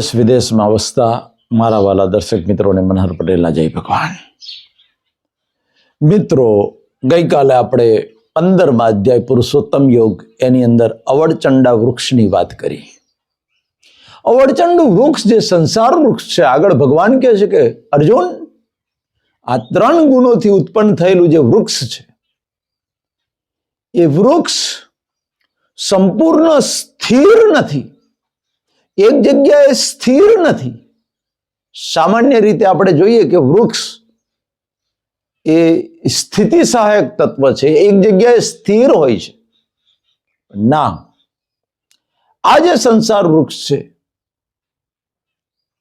દેશ વિદેશમાં વસતા મારા વાલા દર્શક મિત્રોને મનહર પટેલના જય ભગવાન. મિત્રો, ગઈકાલે આપણે પંદરમાં અધ્યાય પુરુષોત્તમ યોગ એની અંદર અવડચંડા વૃક્ષની વાત કરી. અવડચંડુ વૃક્ષ જે સંસાર વૃક્ષ છે, આગળ ભગવાન કહે છે કે, અર્જુન, આ ત્રણ ગુણોથી ઉત્પન્ન થયેલું જે વૃક્ષ છે, એ વૃક્ષ સંપૂર્ણ સ્થિર નથી. એક જગ્યાએ સ્થિર નથી. સામાન્ય રીતે આપણે જોઈએ કે વૃક્ષ એ સ્થિતિ સહાયક તત્વ છે. એક જગ્યાએ સ્થિર હોય છે. ના. આ જે સંસાર વૃક્ષ છે,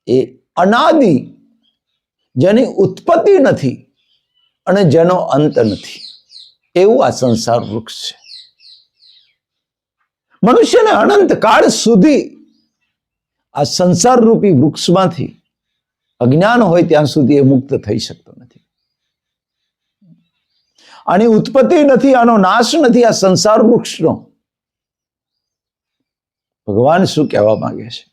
એ અનાદિ જેની ઉત્પત્તિ નથી અને જેનો અંત નથી. એવું આ સંસાર વૃક્ષ છે. મનુષ્યને અનંત કાળ સુધી આ સંસાર રૂપી વૃક્ષમાંથી અજ્ઞાન હોય ત્યાં સુધી એ મુક્ત થઈ શકતો નથી. આની ઉત્પત્તિ નથી, આનો નાશ નથી આ સંસાર વૃક્ષનો. ભગવાન શું કહેવા માંગે છે?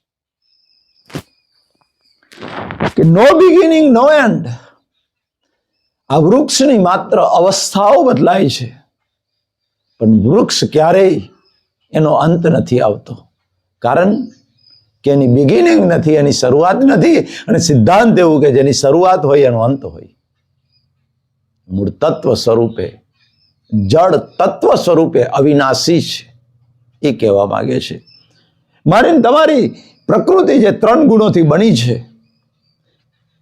કે નો બિગિનિંગ નો એન્ડ આ વૃક્ષની માત્ર અવસ્થાઓ બદલાય છે. પણ વૃક્ષ ક્યારેય એનો અંત નથી આવતો. કારણ કે એની બિગિનિંગ નથી, એની શરૂઆત નથી અને સિદ્ધાંત એવું કે જેની શરૂઆત હોય એનો અંત હોય. મૂળ તત્વ સ્વરૂપે, જળ તત્વ સ્વરૂપે અવિનાશી છે, એ કહેવા માગે છે. મારી તમારી પ્રકૃતિ જે ત્રણ ગુણોથી બની છે,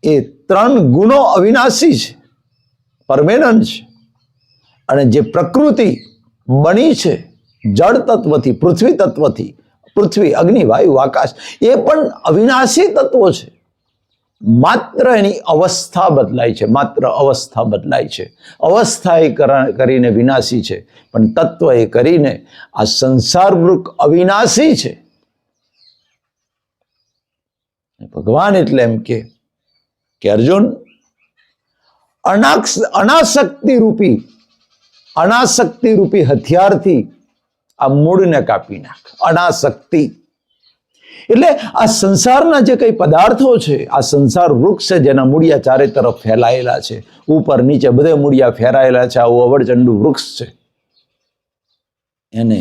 એ ત્રણ ગુણો અવિનાશી છે, પરમેનન્ટ છે. અને જે પ્રકૃતિ બની છે, જળ તત્વથી, પૃથ્વી તત્વથી પૃથ્વી, અગ્નિ, વાયુ, આકાશ, એ પણ અવિનાશી તત્વો છે. માત્ર એની અવસ્થા બદલાય છે, માત્ર અવસ્થા બદલાય છે. અવસ્થા એ કરા- કરીને વિનાશી છે, પણ તત્વ એ કરીને આ સંસાર વૃક્ષ અવિનાશી છે. ભગવાન એટલે એમ કે અર્જુન અનાસક્તિ રૂપી, અનાશક્તિ રૂપી હથિયારથી આ મૂળને કાપી નાખ અનાશક્તિ એટલે આ સંસારના જે કઈ પદાર્થો છે, આ સંસાર વૃક્ષ છે જેના મૂળિયા ચારે તરફ ફેલાયેલા છે, ઉપર નીચે બધે મૂળિયા ફેરાયેલા છે, આવું અવળચંડુ વૃક્ષ છે. એને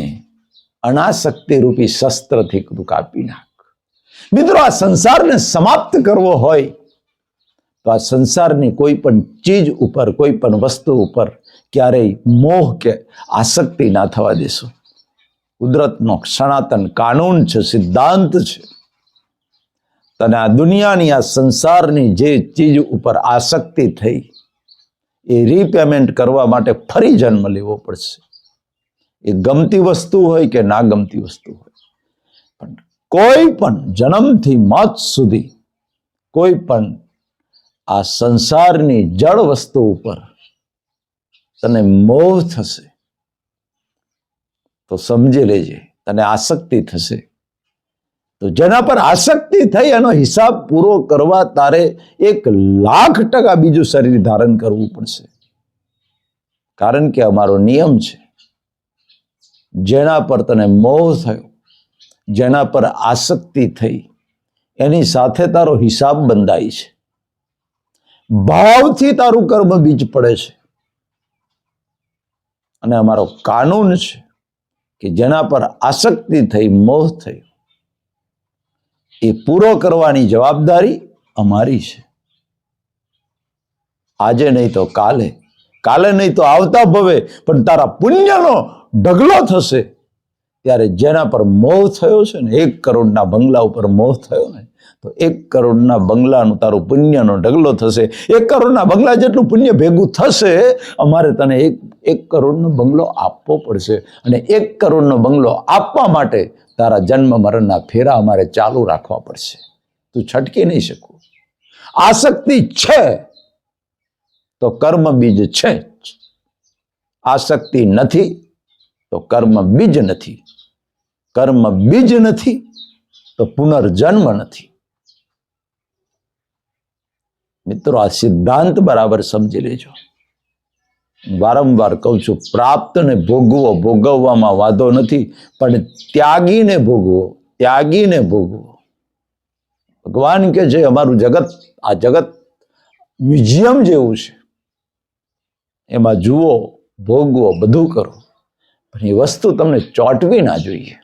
અનાશક્તિ રૂપી શસ્ત્રથી કાપી નાખ. મિત્રો, આ સંસારને સમાપ્ત કરવો હોય તો આ સંસારની કોઈ પણ ચીજ ઉપર, કોઈ પણ વસ્તુ ઉપર ક્યારેય મોહ કે આસક્તિ ના થવા દેશો. કુદરતનો સનાતન કાનૂન છે, સિદ્ધાંત છે. તને આ દુનિયાની આ સંસારની જે ચીજ ઉપર આસક્તિ થઈ, એ રીપેમેન્ટ કરવા માટે ફરી જન્મ લેવો પડશે. એ ગમતી વસ્તુ હોય કે ના ગમતી વસ્તુ હોય. પણ કોઈ પણ જન્મથી મોત સુધી, કોઈ પણ આ સંસારની જળ વસ્તુ ઉપર તને મોહ થશે. તો સમજી લેજે, તને આસક્તિ થશે. તો જેના પર આસક્તિ થઈ એનો હિસાબ પૂરો કરવા તારે એક લાખ ટકા બીજું શરીર ધારણ કરવું પડશે. કારણ કે અમારો નિયમ છે, જેના પર તને મોહ થયો, જેના પર આસક્તિ થઈ, એની સાથે તારો હિસાબ બંધાય છે. ભાવથી તારું કર્મ બીજ પડે છે. અને અમારો કાનૂન છે કે જેના પર આસક્તિ થઈ, મોહ થયો. એ પૂરો કરવાની જવાબદારી અમારી છે. આજે નહીં તો કાલે કાલે નહીં તો આવતા ભવે, પણ તારા પુણ્યનો ઢગલો થશે. ત્યારે જેના પર મોહ થયો છે ને, એક કરોડના બંગલા ઉપર મોહ થયો ને તો એક કરોડના બંગલાનું તારું પુણ્યનો ઢગલો થશે. એક કરોડના બંગલા જેટલું પુણ્ય ભેગું થશે, અમારે તને એક એક કરોડનો બંગલો આપવો પડશે. અને એક કરોડનો બંગલો આપવા માટે તારા જન્મ મરણના ફેરા અમારે ચાલુ રાખવા પડશે. તું છટકી નહીં શકું. આસક્તિ છે તો કર્મ બીજ છે જ. આસક્તિ નથી તો કર્મ બીજ નથી. કર્મ બીજ નથી તો પુનર્જન્મ નથી. મિત્રો, આ સિદ્ધાંત બરાબર સમજી લેજો. વારંવાર કહું છું, પ્રાપ્તને ભોગવો, ભોગવવામાં વાંધો નથી, પણ ત્યાગીને ભોગવો ત્યાગીને ભોગવો. ભગવાન કે છે, અમારું જગત, આ જગત મ્યુઝિયમ જેવું છે. એમાં જુઓ, ભોગવો, બધું કરો. પણ એ વસ્તુ તમને ચોંટવી ના જોઈએ.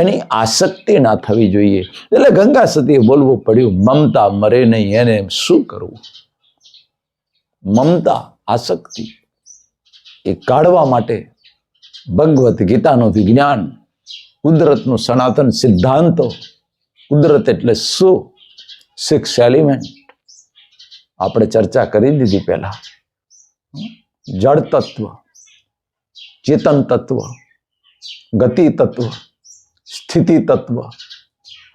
એની આસક્તિ ના થવી જોઈએ. એટલે ગંગા સતીએ બોલવું પડ્યું, મમતા મરે નહીં, એને શું કરવું? મમતા આસક્તિ એ કાઢવા માટે ભગવત ગીતાનું વિજ્ઞાન કુદરતનું સનાતન સિદ્ધાંતો, કુદરત એટલે શું સિક્સ એલિમેન્ટ આપણે ચર્ચા કરી દીધી પહેલા. જળ તત્વ ચેતન તત્વ, ગતિ તત્વ સ્થિતિ તત્વ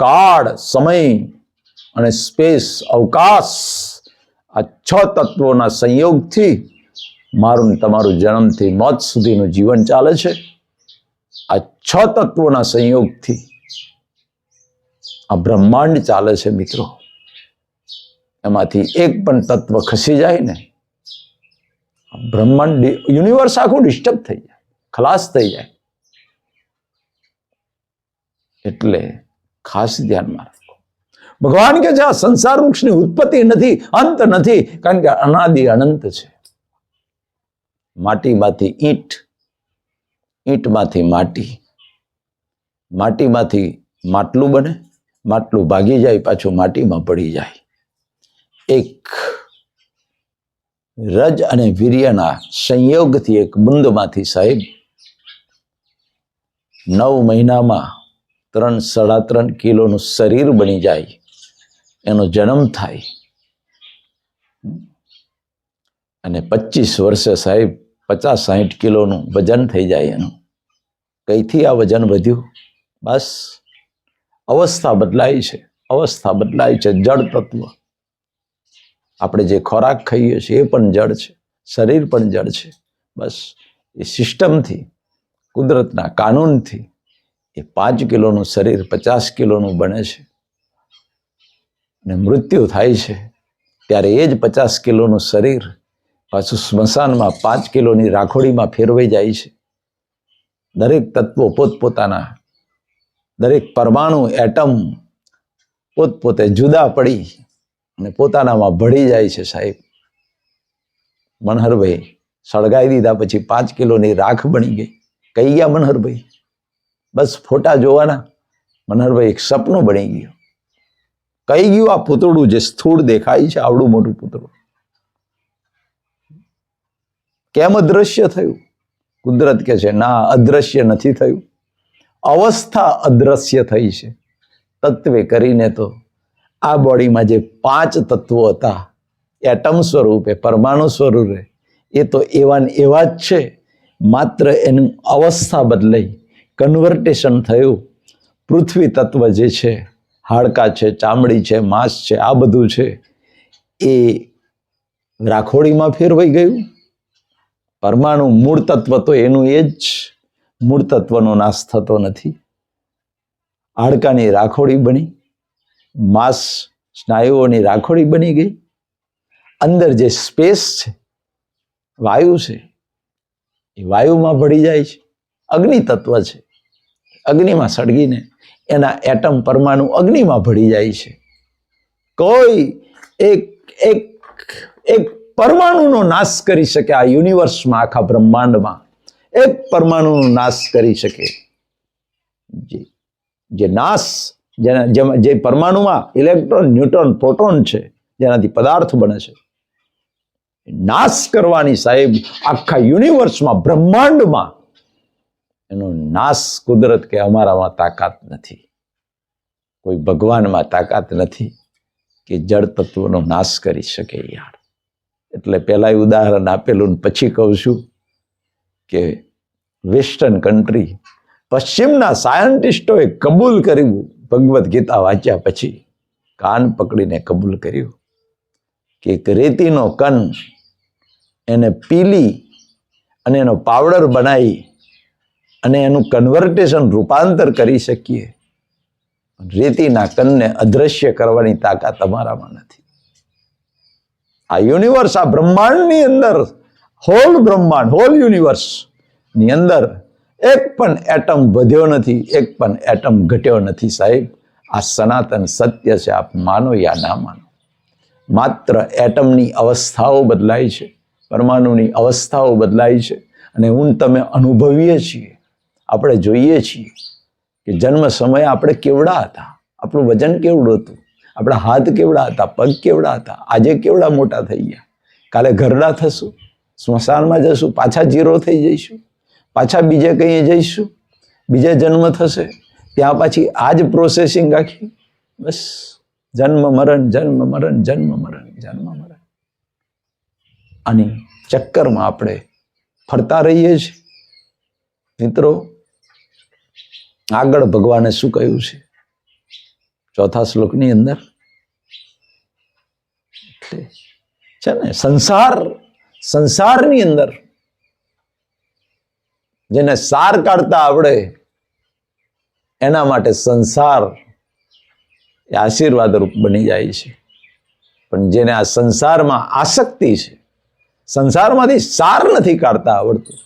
કાળ, સમય અને સ્પેસ, અવકાશ, આ છ તત્વોના સંયોગથી મારું તમારું જન્મથી મોત સુધીનું જીવન ચાલે છે. આ છ તત્વોના સંયોગથી આ બ્રહ્માંડ ચાલે છે મિત્રો. એમાંથી એક પણ તત્વ ખસી જાય ને બ્રહ્માંડ યુનિવર્સ આખું ડિસ્ટર્બ થઈ જાય, ખલાસ થઈ જાય. એટલે ખાસ ધ્યાનમાં રાખો. ભગવાન કે છે, આ સંસાર વૃક્ષની ઉત્પત્તિ નથી, અંત નથી, કારણ કે અનાદિ અનંત છે. માટીમાંથી ઈંટ, ઈંટમાંથી માટી, માટીમાંથી માટલું બને, માટલું ભાગી જાય, પાછું માટીમાં પડી જાય. એક રજ અને વીર્યના સંયોગથી એક બુંદમાંથી સાહેબ, નવ મહિનામાં ત્રણ સાડા ત્રણ કિલોનું શરીર બની જાય, એનો જન્મ થાય. અને પચીસ વર્ષે સાહેબ પચાસ સાહીઠ કિલોનું વજન થઈ જાય એનું. કઈથી આ વજન વધ્યું? બસ, અવસ્થા બદલાય છે, અવસ્થા બદલાય છે, જળ તત્વ. આપણે જે ખોરાક ખાઈએ છીએ એ પણ જળ છે, શરીર પણ જળ છે. બસ, એ સિસ્ટમથી કુદરતના કાનૂનથી એ પાંચ કિલોનું શરીર પચાસ કિલોનું બને છે. અને મૃત્યુ થાય છે. ત્યારે એ જ પચાસ કિલોનું શરીર પાછું સ્મશાનમાં પાંચ કિલોની રાખોડીમાં ફેરવાઈ જાય છે. દરેક તત્વો પોતપોતાના, દરેક પરમાણુ એટમ પોતપોતે જુદા પડી અને પોતાનામાં ભળી જાય છે સાહેબ. મનહરભાઈ, સળગાવી દીધા પછી પાંચ કિલોની રાખ બની ગઈ. કઈ ગયા મનહરભાઈ? બસ ફોટા જોવાના. મનહરભાઈ એક સપનું બની ગયું. કઈ ગયું આ પૂતળું જે સ્થૂળ દેખાય છે, આવડું મોટું પૂતળું. કેમ અદ્રશ્ય થયું? કુદરત કે છે, ના, અદ્રશ્ય નથી થયું. અવસ્થા અદ્રશ્ય થઈ છે. તત્વે કરીને તો આ બોડીમાં જે પાંચ તત્વો હતા, એટમ સ્વરૂપે, પરમાણુ સ્વરૂપે, એ તો એવા ને એવા જ છે. માત્ર એનું અવસ્થા બદલાઈ. કન્વર્ટેશન થયું. પૃથ્વી તત્વ જે છે, હાડકા છે, ચામડી છે, માંસ છે, આ બધું છે, એ રાખોડીમાં ફેરવાઈ ગયું. પરમાણુ મૂળ તત્વ તો એનું એ જ મૂળ તત્વનો નાશ થતો નથી. હાડકાની રાખોડી બની. માંસ સ્નાયુઓની રાખોડી બની ગઈ. અંદર જે સ્પેસ છે, વાયુ છે, એ વાયુમાં ભળી જાય છે. અગ્નિ તત્વ છે. અગ્નિમાં સળગીને એના એટમ પરમાણુ અગ્નિમાં ભળી જાય છે. કોઈ એક એક એક પરમાણુનો નાશ કરી શકે આ યુનિવર્સમાં, આખા બ્રહ્માંડમાં. એક પરમાણુનો નાશ કરી શકે. જે નાશ, જેના જે પરમાણુમાં ઇલેક્ટ્રોન ન્યુટ્રોન પ્રોટોન છે, જેનાથી પદાર્થ બને છે. નાશ કરવાની સાહેબ આખા યુનિવર્સમાં, બ્રહ્માંડમાં એનો નાશ કુદરત કે અમારામાં તાકાત નથી. કોઈ ભગવાનમાં તાકાત નથી કે જળ તત્વનો નાશ કરી શકે યાર. એટલે પહેલાં ઉદાહરણ આપેલું પછી કહું છું કે વેસ્ટર્ન કન્ટ્રી પશ્ચિમના સાયન્ટિસ્ટોએ કબૂલ કર્યું, ભગવદ્ ગીતા વાંચ્યા પછી કાન પકડીને કબૂલ કર્યું કે એક રેતીનો કન એને પીલી અને એનો પાવડર બનાવી અને એનું કન્વર્ટેશન રૂપાંતર કરી શકીએ. રેતીના કનને અદ્રશ્ય કરવાની તાકાત અમારામાં નથી. આ યુનિવર્સ આ બ્રહ્માંડની અંદર હોલ બ્રહ્માંડ હોલ યુનિવર્સની અંદર એક પણ એટમ વધ્યો નથી, એક પણ એટમ ઘટ્યો નથી સાહેબ. આ સનાતન સત્ય છે, આપ માનો યા ના માનો. માત્ર એટમની અવસ્થાઓ બદલાય છે, પરમાણુની અવસ્થાઓ બદલાય છે, અને હું તમે અનુભવીએ છીએ. આપણે જોઈએ છીએ કે જન્મ સમયે આપણે કેવડા હતા? આપણું વજન કેવડું હતું? આપણા હાથ કેવડા હતા? પગ કેવડા હતા? આજે કેવડા મોટા થઈ ગયા? કાલે ઘરડા થશું? સ્મશાનમાં જશું? પાછા જીરો થઈ જઈશું? પાછા બીજે કંઈ જઈશું? બીજે જન્મ થશે? ત્યાં પાછી આ જ પ્રોસેસિંગ આખી? બસ. જન્મ, મરણ જન્મ મરણ જન્મ મરણ જન્મ, મરણ. અને ચક્કરમાં આપણે ફરતા રહીએ છીએ. મિત્રો આગળ ભગવાને શું કહ્યું છે? ચોથા શ્લોકની અંદર? એટલે છે ને, સંસાર, સંસારની અંદર જેને સાર કાઢતા આવડે, એના માટે સંસાર એ આશીર્વાદ રૂપ બની જાય છે. પણ જેને આ સંસારમાં આસક્તિ છે, સંસારમાંથી સાર નથી કાઢતા આવડતું,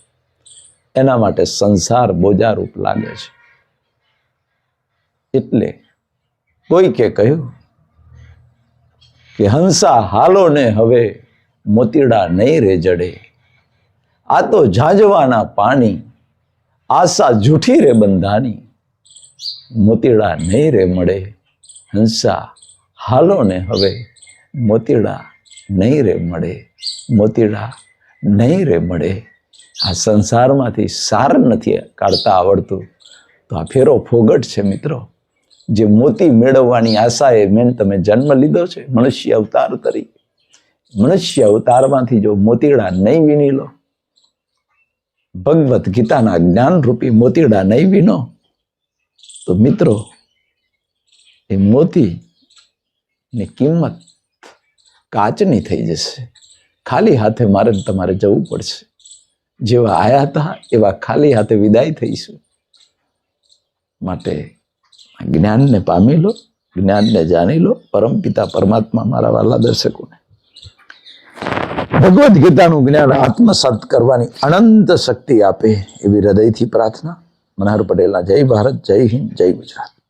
એના માટે સંસાર બોજારૂપ લાગે છે. એટલે કોઈકે કહ્યું કે હંસા હાલો ને હવે મોતીડા નહીં રે જડે. આ તો ઝાંઝવાના પાણી, આશા જૂઠી રે બંધાની મોતીડા નહીં રે મળે, હંસા હાલો ને હવે મોતીડા નહીં રે મળે, મોતીડા નહીં રે મળે. આ સંસારમાંથી સાર નથી કાઢતા આવડતું. તો આ ફેરો ફોગટ છે મિત્રો. જે મોતી મેળવવાની આશાએ મેન તમે જન્મ લીધો છે, મનુષ્ય અવતાર તરીકે. મનુષ્ય અવતારમાંથી જો મોતીડા નહીં વીણી લો, ભગવદ્ ગીતાના જ્ઞાનરૂપી મોતીડા નહીં વીનો, તો મિત્રો, એ મોતી ની કિંમત કાચની થઈ જશે. ખાલી હાથે મારે તમારે જવું પડશે. જેવા આયા હતા એવા ખાલી હાથે વિદાય થઈશું. માટે જ્ઞાનને પામી લો, જ્ઞાનને જાણી લો પરમપિતા પરમાત્મા મારા વાલા દર્શકોને. ભગવદ્ ગીતાનું જ્ઞાન આત્મસાત કરવાની અનંત શક્તિ આપે એવી હૃદયથી પ્રાર્થના. મનહર પટેલના જય ભારત, જય હિન્દ, જય ગુજરાત.